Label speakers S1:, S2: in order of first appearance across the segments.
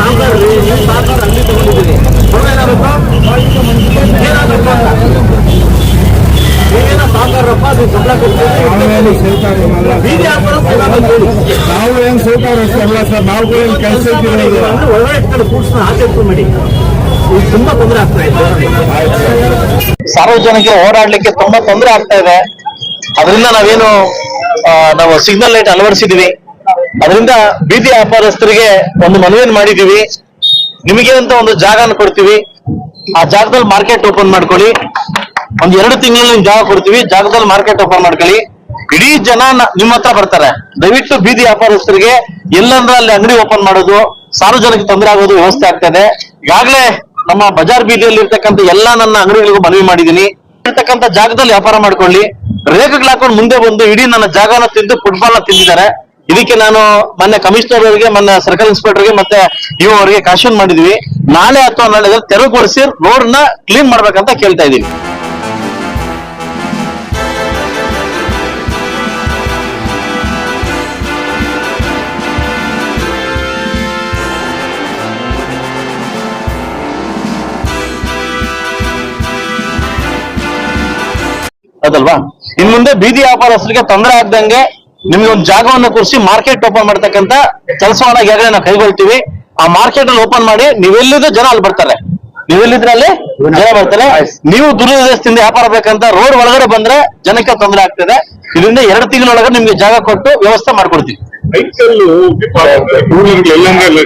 S1: ಸಾಂಬಾರ್ ನೀವು
S2: ಏನು ಸರ್ ನಾವು ಕೆಲಸ ಇದ್ದೀವಿ
S1: ಅಂದ್ರೆ ಒಳಗಡೆ ಕಡೆ ಮಾಡಿ ಇದು ತುಂಬಾ ತೊಂದರೆ ಆಗ್ತಾ ಇದೆ
S3: ಓಡಾಡ್ಲಿಕ್ಕೆ ತುಂಬಾ ತೊಂದರೆ ಆಗ್ತಾ ಇದೆ. ಅದರಿಂದ ನಾವೇನು ನಾವು ಸಿಗ್ನಲ್ ಲೈಟ್ ಅಳವಡಿಸಿದೀವಿ ಅದರಿಂದ ಬೀದಿ ವ್ಯಾಪಾರಸ್ಥರಿಗೆ ಒಂದು ಮನವಿಯನ್ನು ಮಾಡಿದೀವಿ ನಿಮಗೆ ಅಂತ ಒಂದು ಜಾಗನ ಕೊಡ್ತೀವಿ. ಆ ಜಾಗದಲ್ಲಿ ಮಾರ್ಕೆಟ್ ಓಪನ್ ಮಾಡ್ಕೊಳ್ಳಿ. ಒಂದ್ ಎರಡು ತಿಂಗಳಲ್ಲಿ ಜಾಗ ಕೊಡ್ತೀವಿ. ಜಾಗದಲ್ಲಿ ಮಾರ್ಕೆಟ್ ಓಪನ್ ಮಾಡ್ಕೊಳ್ಳಿ. ಇಡೀ ಜನ ನಿಮ್ಮ ಹತ್ರ ಬರ್ತಾರೆ. ದಯವಿಟ್ಟು ಬೀದಿ ವ್ಯಾಪಾರಸ್ಥರಿಗೆ ಎಲ್ಲಂದ್ರೆ ಅಲ್ಲಿ ಅಂಗಡಿ ಓಪನ್ ಮಾಡೋದು, ಸಾರ್ವಜನಿಕ ತೊಂದರೆ ಆಗೋದು ವ್ಯವಸ್ಥೆ ಆಗ್ತಾ ಇದೆ ಈಗಾಗಲೇ ನಮ್ಮ ಬಜಾರ್ ಬೀದಿಯಲ್ಲಿ ಇರ್ತಕ್ಕಂಥ ಎಲ್ಲಾ ನನ್ನ ಅಂಗಡಿಗಳಿಗೂ ಮನವಿ ಮಾಡಿದೀನಿ ಇರ್ತಕ್ಕಂಥ ಜಾಗದಲ್ಲಿ ವ್ಯಾಪಾರ ಮಾಡ್ಕೊಳ್ಳಿ. ರೇಖೆಗಳು ಹಾಕೊಂಡು ಮುಂದೆ ಬಂದು ಇಡೀ ನನ್ನ ಜಾಗನ ತಿಂದು ಫುಟ್ಬಾಲ್ನ ತಿಂದಿದ್ದಾರೆ. ಇದಕ್ಕೆ ನಾನು ಮೊನ್ನೆ ಕಮಿಷನರ್ ಅವರಿಗೆ, ಮೊನ್ನೆ ಸರ್ಕಲ್ ಇನ್ಸ್ಪೆಕ್ಟರ್ಗೆ ಮತ್ತೆ ಇವು ಅವರಿಗೆ ಕಾಶನ್ ಮಾಡಿದ್ವಿ. ನಾಳೆ ಅಥವಾ ನಾಳೆ ತೆರವುಗೊಳಿಸಿ ರೋಡ್ನ ಕ್ಲೀನ್ ಮಾಡ್ಬೇಕಂತ ಕೇಳ್ತಾ ಇದೀನಿ ಅದಲ್ವಾ? ಇನ್ ಮುಂದೆ ಬೀದಿ ವ್ಯಾಪಾರಸ್ಥರಿಗೆ ತೊಂದರೆ ಆಗ್ದಂಗೆ ನಿಮ್ಗೆ ಒಂದು ಜಾಗವನ್ನು ಕೂರಿಸಿ ಮಾರ್ಕೆಟ್ ಓಪನ್ ಮಾಡ್ತಕ್ಕಂತ ಕೆಲಸವನ್ನ ಈಗಾಗಲೇ ನಾವು ಕೈಗೊಳ್ತೀವಿ. ಆ ಮಾರ್ಕೆಟ್ ಅಲ್ಲಿ ಓಪನ್ ಮಾಡಿ ನೀವೆಲ್ಲಿದ್ದು ಜನ ಅಲ್ಲಿ ಬರ್ತಾರೆ. ನೀವೆಲ್ಲಿದ್ರೆ ಅಲ್ಲಿ ಜನ ಬರ್ತಾರೆ. ನೀವು ದುರ್ದೇಶದಿಂದ ವ್ಯಾಪಾರ ಬೇಕಂತ ರೋಡ್ ಒಳಗಡೆ ಬಂದ್ರೆ ಜನಕ್ಕೆ ತೊಂದರೆ ಆಗ್ತದೆ. ಇದರಿಂದ ಎರಡು ತಿಂಗಳೊಳಗೆ ನಿಮ್ಗೆ ಜಾಗ ಕೊಟ್ಟು ವ್ಯವಸ್ಥೆ ಮಾಡ್ಕೊಡ್ತೀವಿ.
S4: ಸೈಕಲ್ ಎಲ್ಲಂದ್ರೆ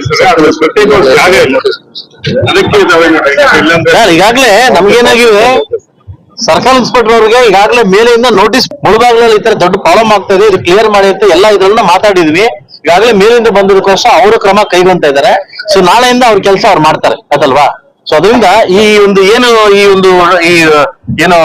S4: ಅದಕ್ಕೆ
S3: ಈಗಾಗಲೇ ನಮ್ಗೇನಾಗಿವೆ ಸರ್ಕಲ್ ಇನ್ಸ್ಪೆಕ್ಟರ್ ಅವರಿಗೆ ಈಗಾಗಲೇ ಮೇಲೆಯಿಂದ ನೋಟಿಸ್ ಮುಳುಭಾಗದಲ್ಲಿ ಈ ತರ ದೊಡ್ಡ ಪ್ರಾಬ್ಲಮ್ ಆಗ್ತಾ ಇದೆ, ಇದು ಕ್ಲಿಯರ್ ಮಾಡಿ ಅಂತ ಎಲ್ಲ ಇದನ್ನ ಮಾತಾಡಿದ್ವಿ. ಈಗಾಗಲೇ ಮೇಲಿಂದ ಬಂದಿದ್ದಕ್ಕೋಸ್ಕರ ಅವರು ಕ್ರಮ ಕೈಗೊಂತ ಇದ್ದಾರೆ. ಸೊ ನಾಳೆಯಿಂದ ಅವ್ರ ಕೆಲಸ ಅವ್ರು ಮಾಡ್ತಾರೆ, ಅದಲ್ವಾ? ಸೊ ಅದರಿಂದ ಈ ಒಂದು ಏನು, ಈ ಒಂದು, ಈ, ಏನು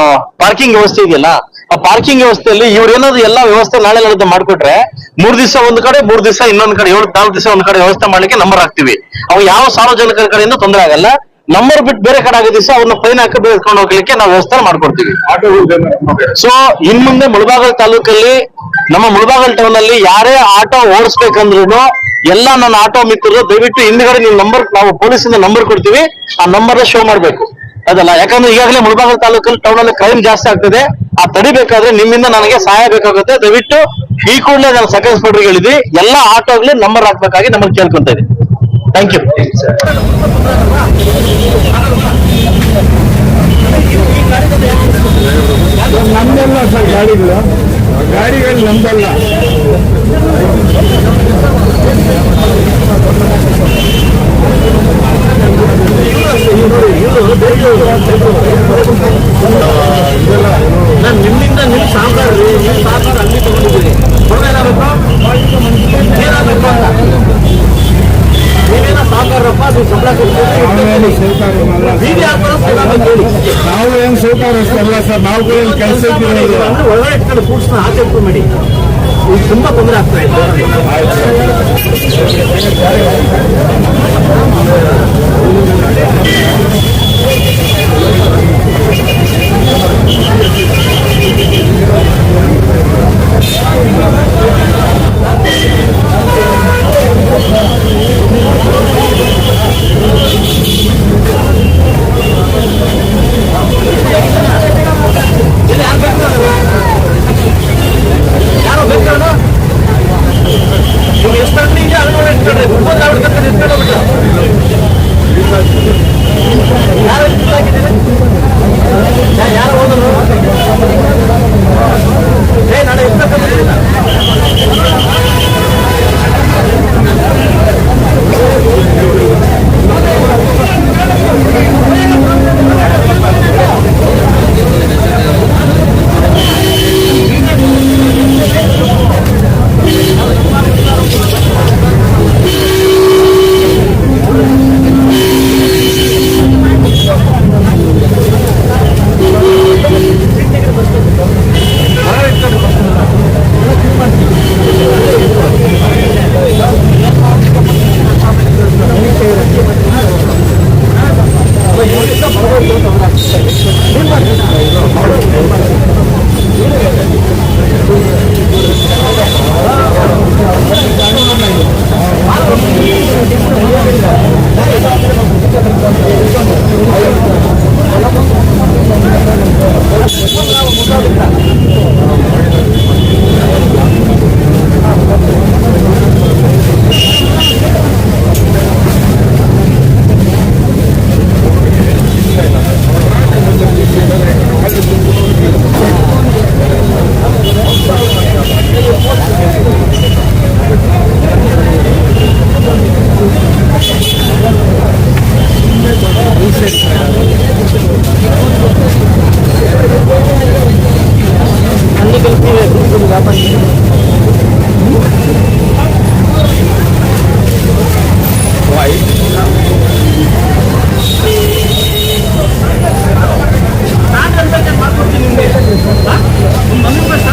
S3: ಪಾರ್ಕಿಂಗ್ ವ್ಯವಸ್ಥೆ ಇದೆಯಲ್ಲ, ಆ ಪಾರ್ಕಿಂಗ್ ವ್ಯವಸ್ಥೆಯಲ್ಲಿ ಇವ್ರು ಏನಾದ್ರು ಎಲ್ಲ ವ್ಯವಸ್ಥೆ ನಾಳೆ ನಾಳೆ ಮಾಡ್ಕೊಟ್ರೆ ಮೂರ್ ದಿವಸ ಒಂದ್ ಕಡೆ, ಮೂರ್ ದಿವಸ ಇನ್ನೊಂದ್ ಕಡೆ, ಏಳು, ನಾಲ್ಕು ದಿವಸ ಒಂದ್ ಕಡೆ ವ್ಯವಸ್ಥೆ ಮಾಡ್ಲಿಕ್ಕೆ ನಂಬರ್ ಹಾಕ್ತಿವಿ. ಅವ್ ಯಾವ ಸಾರ್ವಜನಿಕರ ಕಡೆಯಿಂದ ತೊಂದರೆ ಆಗಲ್ಲ. ನಂಬರ್ ಬಿಟ್ಟು ಬೇರೆ ಕಡೆ ಆಗೋ ದಿವಸ ಅವ್ರನ್ನ ಫೈನ್ ಹಾಕಿ ಬೆಳೆಸ್ಕೊಂಡು ಹೋಗ್ಲಿಕ್ಕೆ ನಾವು ವ್ಯವಸ್ಥೆ ಮಾಡ್ಕೊಡ್ತೀವಿ. ಸೊ ಇನ್ ಮುಂದೆ ಮುಳಬಾಗಲ್ ತಾಲೂಕಲ್ಲಿ ನಮ್ಮ ಮುಳಬಾಗಲ್ ಟೌನ್ ಅಲ್ಲಿ ಯಾರೇ ಆಟೋ ಓಡಿಸ್ಬೇಕಂದ್ರು ಎಲ್ಲ ನನ್ನ ಆಟೋ ಮಿತ್ರರು ದಯವಿಟ್ಟು ಹಿಂದ್ಗಡೆ ನೀವು ನಂಬರ್ ನಾವು ಪೊಲೀಸಿಂದ ನಂಬರ್ ಕೊಡ್ತೀವಿ ಆ ನಂಬರ್ ಶೋ ಮಾಡ್ಬೇಕು. ಅದಲ್ಲ ಯಾಕಂದ್ರೆ ಈಗಾಗಲೇ ಮುಳಬಾಗಲ್ ತಾಲೂಕಲ್ಲಿ ಟೌನ್ ಅಲ್ಲಿ ಕ್ರೈಮ್ ಜಾಸ್ತಿ ಆಗ್ತದೆ ಆ ತಡಿಬೇಕಾದ್ರೆ ನಿಮ್ಮಿಂದ ನನಗೆ ಸಹಾಯ ಬೇಕಾಗುತ್ತೆ. ದಯವಿಟ್ಟು ಈ ಕೂಡಲೇ ನಾನು ಸೆಕೆಂಡ್ ಸ್ಪೋರ್ಟ್ ಹೇಳಿದ್ವಿ ಎಲ್ಲ ಆಟೋಗ್ಲಿ ನಂಬರ್ ಹಾಕ್ಬೇಕಾಗಿ ನಮಗೆ ಕೇಳ್ಕೊಂತ ಇದೆ ಥ್ಯಾಂಕ್ ಯು
S2: ನಮ್ದಲ್ಲ ಸರ್ ಗಾಡಿಗಳು. ಗಾಡಿಗಳು ನಮ್ದಲ್ಲ.
S1: ನಾನು ನಿಮ್ಮಿಂದ ನಿಮ್ ಸಾಂಬಾರ್ ರೀ ನಿಮ್ ಸಾಂಬಾರ್ ಅಂಗಡಿ ತಗೊಂಡಿದ್ದೀರಿ ಏನಾಗಬೇಕು ಏನಾಗಬೇಕು ಅಂತ ನೀವೇನೋ ಸಾಂಬಾರಪ್ಪ ನೀವು ಸಂಬಳ
S2: ನಾವೇನು
S1: ಕೊಡ್ತೀವಿ
S2: ಸೌಕರ್ಯ ಅಲ್ಲ
S1: ಬೀದಿ ವ್ಯಾಪಾರ ಸೇವೆ ಸಂಬಳ
S2: ನಾವು ಏನು ಅಲ್ಲ ಸರ್ ನಾವು ಏನು ಕೆಲಸ
S1: ಒಳಗಡೆ ಕಡೆ ಕೂಡ್ಸ್ ಹಾಕಿ ಮಾಡಿ. ತುಂಬಾ ತೊಂದರೆ ಆಗ್ತಾ ಇದೆ.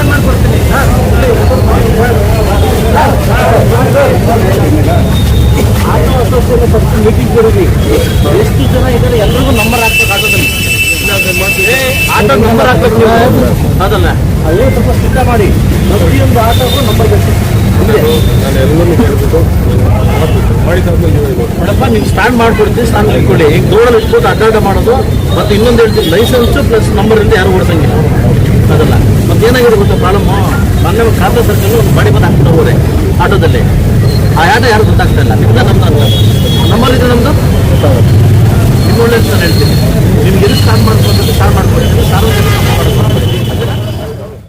S1: ಮಾಡ್ಕೊಡ್ತೀನಿ ಆಟೋ ಅಸೋಸಿಯೇಷನ್ ಫಸ್ಟ್ ಮೀಟಿಂಗ್ ಕರೀರಿ ಎಷ್ಟು ಜನ ಇದ್ದಾರೆ ಎಲ್ಲರಿಗೂ ನಂಬರ್ ಹಾಕ್ಬೇಕು ಆಟೋದಲ್ಲಿ ಆಟೋ ನಂಬರ್ ಹಾಕ್ಬೇಕು ಅದಲ್ಲ ಅಲ್ಲೇ ಸ್ವಲ್ಪ ಸಿದ್ಧ ಮಾಡಿ ಪ್ರತಿಯೊಂದು ಆಟೋಗೂ ನಂಬರ್ ಬೇಕು
S2: ನಾನು ನೀವು
S1: ಸ್ಟಾರ್ಟ್ ಮಾಡ್ಕೊಡ್ತೀವಿ ಸ್ಟಾರ್ಟ್ ಮಾಡ್ಕೊಳ್ಳಿ ಈಗ ಇಟ್ಬಿಟ್ಟು ಅಡ್ಡಾಡ ಮಾಡೋದು ಮತ್ತೆ ಇನ್ನೊಂದು ಹೇಳ್ತೀನಿ ಲೈಸೆನ್ಸು ಪ್ಲಸ್ ನಂಬರ್ ಇಂದ ಯಾರು ಓಡಿಸಂಗಿಲ್ಲ ಅದಲ್ಲ ಮತ್ತೆ ಏನಾಗಿದೆ ಗೊತ್ತಾ ಪ್ರಾಬ್ಲಮ್ ಮೊನ್ನೆ ಒಂದು ಖಾತಾ ಒಂದು ಬಾಡಿ ಬಂದು ಹಾಕ್ಬಿಟ್ಟು ಹೋದೆ ಆಟೋದಲ್ಲಿ. ಆ ಆಟ ಯಾರು ಗೊತ್ತಾಗ್ತಾ ಇಲ್ಲ ನಿಮ್ದ ನಮ್ದು ಅಂತ ನಂಬರ್ ಇದೆ ನಮ್ದು ನಿಮ್ಮ ಒಳ್ಳೆ ನಾನು ಹೇಳ್ತೀನಿ ನಿಮ್ಗೆ ಎಲ್ಲಿ ಸ್ಟಾರ್ಟ್ ಮಾಡ್ಕೊಂಡು ಸ್ಟಾರ್ಟ್ ಮಾಡ್ಕೊಂಡು. ಸಾರ್ವಜನಿಕ